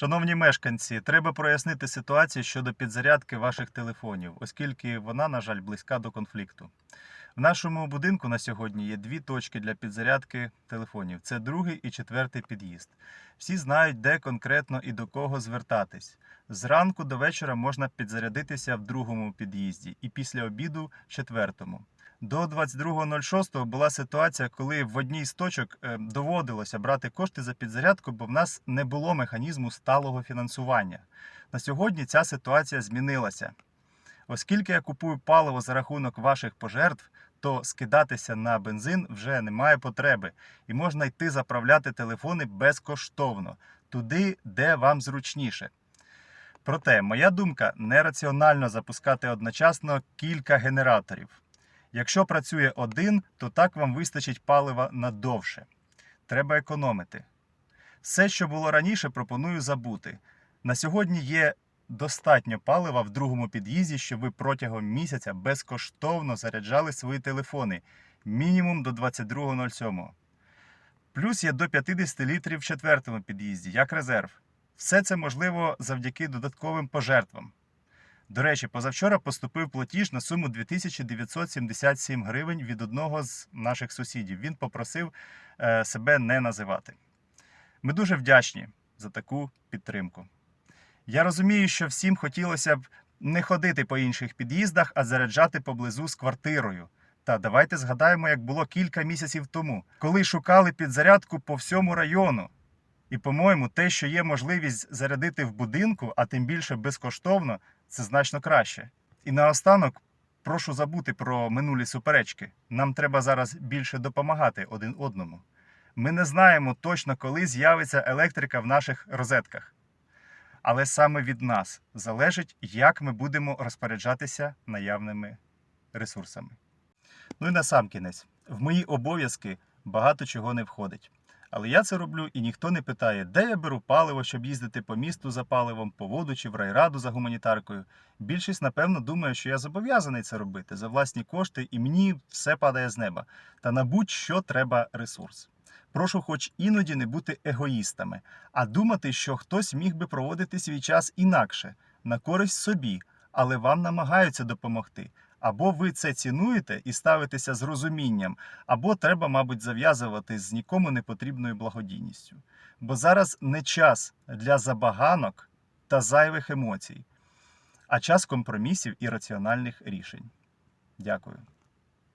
Шановні мешканці, треба прояснити ситуацію щодо підзарядки ваших телефонів, оскільки вона, на жаль, близька до конфлікту. В нашому будинку на сьогодні є дві точки для підзарядки телефонів: це другий і четвертий під'їзд. Всі знають, де конкретно і до кого звертатись. Зранку до вечора можна підзарядитися в другому під'їзді і після обіду в четвертому. До 22.06 була ситуація, коли в одній з точок е, доводилося брати кошти за підзарядку, бо в нас не було механізму сталого фінансування. На сьогодні ця ситуація змінилася. Оскільки я купую паливо за рахунок ваших пожертв, то скидатися на бензин вже немає потреби, і можна йти заправляти телефони безкоштовно туди, де вам зручніше. Проте, моя думка нераціонально запускати одночасно кілька генераторів. Якщо працює один, то так вам вистачить палива надовше. Треба економити. Все, що було раніше, пропоную забути. На сьогодні є достатньо палива в другому під'їзді, щоб ви протягом місяця безкоштовно заряджали свої телефони мінімум до 22.07. Плюс є до 50 літрів в четвертому під'їзді, як резерв. Все це можливо завдяки додатковим пожертвам. До речі, позавчора поступив платіж на суму 2977 гривень від одного з наших сусідів. Він попросив е, себе не називати. Ми дуже вдячні за таку підтримку. Я розумію, що всім хотілося б не ходити по інших під'їздах, а заряджати поблизу з квартирою. Та давайте згадаємо, як було кілька місяців тому, коли шукали підзарядку по всьому району. І, по-моєму, те, що є можливість зарядити в будинку, а тим більше безкоштовно, це значно краще. І наостанок прошу забути про минулі суперечки. Нам треба зараз більше допомагати один одному. Ми не знаємо точно, коли з'явиться електрика в наших розетках. Але саме від нас залежить, як ми будемо розпоряджатися наявними ресурсами. Ну і на сам кінець, в мої обов'язки багато чого не входить. Але я це роблю і ніхто не питає, де я беру паливо, щоб їздити по місту за паливом, по воду чи в райраду за гуманітаркою. Більшість, напевно, думає, що я зобов'язаний це робити за власні кошти, і мені все падає з неба. Та на будь-що треба ресурс. Прошу, хоч іноді не бути егоїстами, а думати, що хтось міг би проводити свій час інакше, на користь собі, але вам намагаються допомогти. Або ви це цінуєте і ставитеся з розумінням, або треба, мабуть, зав'язувати з нікому не потрібною благодійністю. Бо зараз не час для забаганок та зайвих емоцій, а час компромісів і раціональних рішень. Дякую.